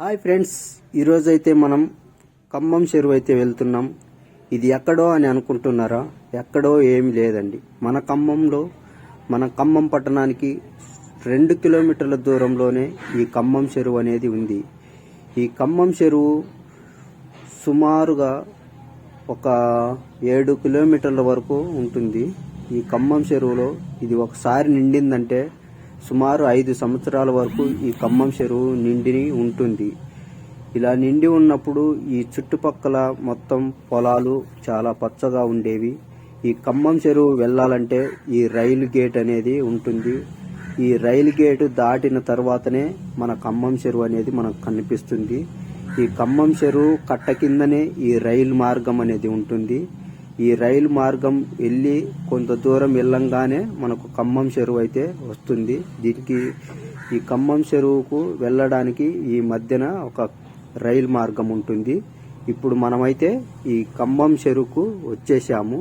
Hi friends ఈరోజైతే అయితే మనం ఖమ్మం చెరువు అయితే వెళ్తున్నాం. ఇది ఎక్కడో అని అనుకుంటున్నారా? ఎక్కడో ఏమి లేదండి. మన ఖమ్మంలో మన ఖమ్మం పట్టణానికి రెండు కిలోమీటర్ల దూరంలోనే ఈ ఖమ్మం చెరువు అనేది ఉంది. ఈ ఖమ్మం చెరువు సుమారుగా ఒక ఏడు కిలోమీటర్ల వరకు ఉంటుంది. ఈ ఖమ్మం చెరువులో ఇది ఒకసారి నిండిందంటే సుమారు ఐదు సంవత్సరాల వరకు ఈ ఖమ్మం చెరువు నిండి ఉంటుంది. ఇలా నిండి ఉన్నప్పుడు ఈ చుట్టుపక్కల మొత్తం పొలాలు చాలా పచ్చగా ఉండేవి. ఈ ఖమ్మం చెరువు వెళ్ళాలంటే ఈ రైలు గేట్ అనేది ఉంటుంది. ఈ రైలు గేటు దాటిన తర్వాతనే మన ఖమ్మం చెరువు అనేది మనకు కనిపిస్తుంది. ఈ ఖమ్మం చెరువు కట్ట కిందనే ఈ రైలు మార్గం అనేది ఉంటుంది. ఈ రైలు మార్గం వెళ్ళి కొంత దూరం వెళ్ళంగానే మనకు ఖమ్మం చెరువు అయితే వస్తుంది. దీనికి ఈ ఖమ్మం చెరువుకు వెళ్ళడానికి ఈ మధ్యన ఒక రైలు మార్గం ఉంటుంది. ఇప్పుడు మనమైతే ఈ ఖమ్మం చెరువుకు వచ్చేసాము.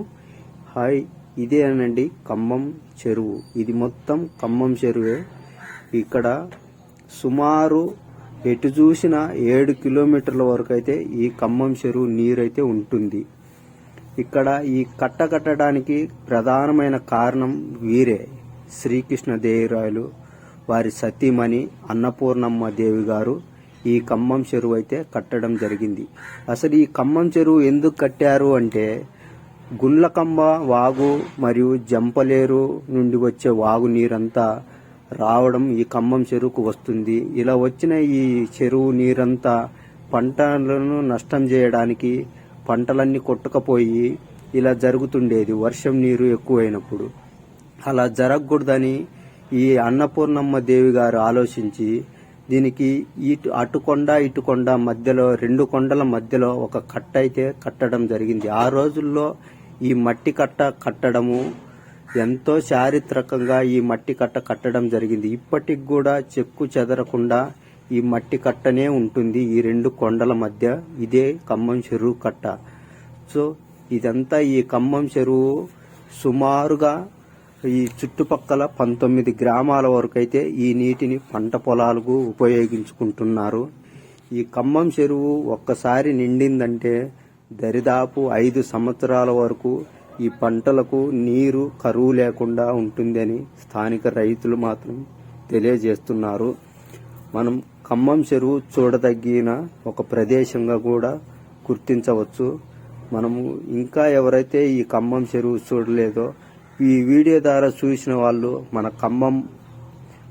హాయ్ ఇదేనండి ఖమ్మం చెరువు. ఇది మొత్తం ఖమ్మం చెరువే. ఇక్కడ సుమారు ఎటు చూసిన ఏడు కిలోమీటర్ల వరకు అయితే ఈ ఖమ్మం చెరువు నీరైతే ఉంటుంది. ఇక్కడ ఈ కట్ట కట్టడానికి ప్రధానమైన కారణం వీరే. శ్రీకృష్ణదేవరాయలు వారి సతీమణి అన్నపూర్ణమ్మ దేవి గారు ఈ ఖమ్మం చెరువు అయితే కట్టడం జరిగింది. అసలు ఈ ఖమ్మం చెరువు ఎందుకు కట్టారు అంటే గుండ్లకంబ వాగు మరియు జంపలేరు నుండి వచ్చే వాగు నీరంతా రావడం ఈ ఖమ్మం చెరువుకు వస్తుంది. ఇలా వచ్చిన ఈ చెరువు నీరంతా పంటలను నష్టం చేయడానికి పంటలన్నీ కొట్టుకపోయి ఇలా జరుగుతుండేది. వర్షం నీరు ఎక్కువైనప్పుడు. అలా జరగకూడదని ఈ అన్నపూర్ణమ్మ దేవి గారు ఆలోచించి దీనికి ఇటు అటుకొండ ఇటుకొండ ఇటు కొండ మధ్యలో రెండు కొండల మధ్యలో ఒక కట్ట అయితే కట్టడం జరిగింది. ఆ రోజుల్లో ఈ మట్టి కట్ట కట్టడము ఎంతో చారిత్రకంగా ఈ మట్టి కట్ట కట్టడం జరిగింది. ఇప్పటికి కూడా చెక్కు చెదరకుండా ఈ మట్టి కట్టనే ఉంటుంది. ఈ రెండు కొండల మధ్య ఇదే ఖమ్మం చెరువు కట్ట. సో ఇదంతా ఈ ఖమ్మం చెరువు సుమారుగా ఈ చుట్టుపక్కల పంతొమ్మిది గ్రామాల వరకు అయితే ఈ నీటిని పంట పొలాలకు ఉపయోగించుకుంటున్నారు. ఈ ఖమ్మం చెరువు ఒక్కసారి నిండిందంటే దరిదాపు ఐదు సంవత్సరాల వరకు ఈ పంటలకు నీరు కరువు లేకుండా ఉంటుందని స్థానిక రైతులు మాత్రం తెలియజేస్తున్నారు. మనం ఖమ్మం చెరువు చూడదగిన ఒక ప్రదేశంగా కూడా గుర్తించవచ్చు. మనము ఇంకా ఎవరైతే ఈ ఖమ్మం చెరువు చూడలేదో ఈ వీడియో ద్వారా చూసిన వాళ్ళు మన ఖమ్మం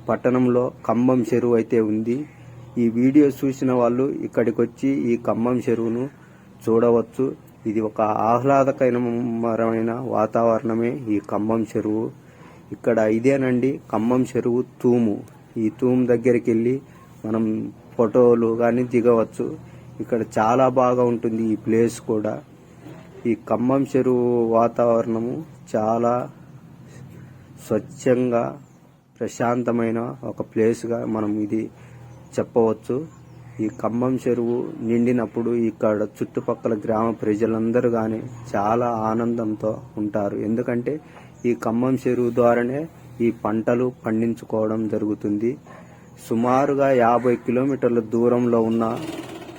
పట్టణంలో ఖమ్మం చెరువు అయితే ఉంది. ఈ వీడియో చూసిన వాళ్ళు ఇక్కడికి వచ్చి ఈ ఖమ్మం చెరువును చూడవచ్చు. ఇది ఒక ఆహ్లాదకరమైన వాతావరణమే ఈ ఖమ్మం చెరువు. ఇక్కడ ఇదేనండి ఖమ్మం చెరువు తూము. ఈ తూము దగ్గరికి వెళ్ళి మనం ఫోటోలు కానీ దిగవచ్చు. ఇక్కడ చాలా బాగా ఉంటుంది ఈ ప్లేస్ కూడా. ఈ ఖమ్మం చెరువు వాతావరణము చాలా స్వచ్ఛంగా ప్రశాంతమైన ఒక ప్లేస్గా మనం ఇది చెప్పవచ్చు. ఈ ఖమ్మం చెరువు నిండినప్పుడు ఇక్కడ చుట్టుపక్కల గ్రామ ప్రజలందరూ కానీ చాలా ఆనందంతో ఉంటారు. ఎందుకంటే ఈ ఖమ్మం చెరువు ద్వారానే ఈ పంటలు పండించుకోవడం జరుగుతుంది. సుమారుగా యాభై కిలోమీటర్ల దూరంలో ఉన్న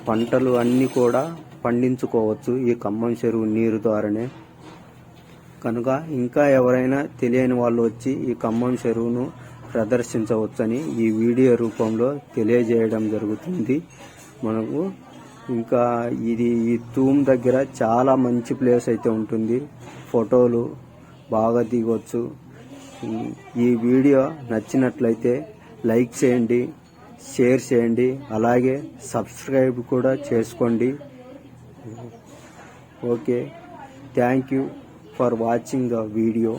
పంటలు అన్నీ కూడా పండించుకోవచ్చు ఈ ఖమ్మం చెరువు నీరు ద్వారానే. కనుక ఇంకా ఎవరైనా తెలియని వాళ్ళు వచ్చి ఈ ఖమ్మం చెరువును ప్రదర్శించవచ్చని ఈ వీడియో రూపంలో తెలియజేయడం జరుగుతుంది. మనకు ఇంకా ఇది ఈ తూమ్ దగ్గర చాలా మంచి ప్లేస్ అయితే ఉంటుంది. ఫోటోలు బాగా దిగవచ్చు ఈ వీడియో నచ్చినట్లయితే లైక్ చేయండి షేర్ చేయండి అలాగే సబ్స్క్రైబ్ కూడా చేసుకోండి. Okay. Thank you for watching the video.